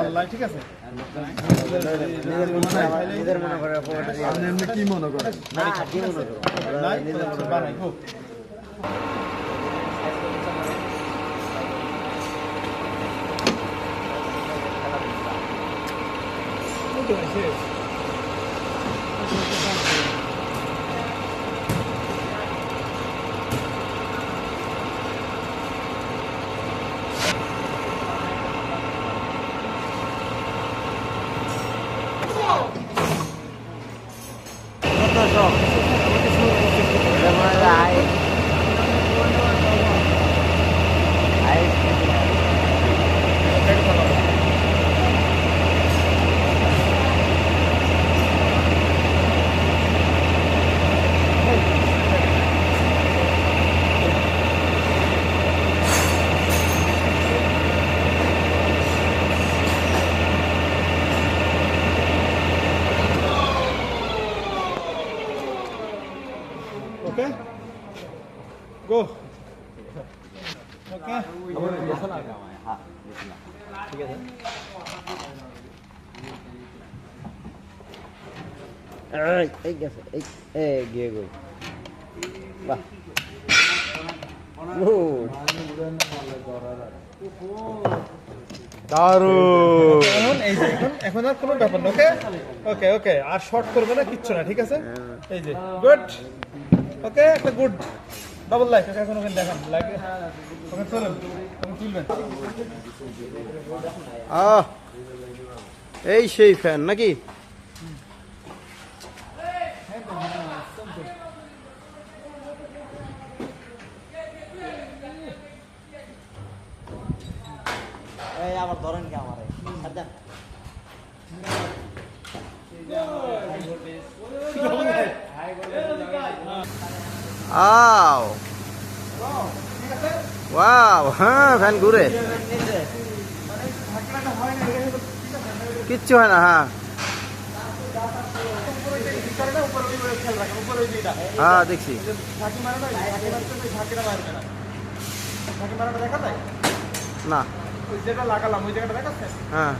আল্লাহ ঠিক আছে? আপনি এমনি কি মনে করেন না কি মনে করো নাই বানাই গো এই গেছে এই এ গিয়ে গই বাহ দারুণ এখন এই যে এখন এখন আর কোনো ব্যাপার না ওকে ওকে ওকে আর শর্ট করবে না কিচ্ছু না ঠিক আছে? এই যে গুড ওকে একটা গুড ডাবল লাইক ওকে এখন ওখানে দেখান লাইক ওকে চলুন ওকে তুলবেন। আহ এই সেই ফ্যান নাকি? এই আবার ধরেন কি আমারে। আও। ওয়াও হ্যাঁ ফ্যান ঘুরে। কিচ্ছু হয় না হ্যাঁ। হ্যাঁ দেখছি। না। যেটা লাগালাম ওই জায়গাটা হ্যাঁ।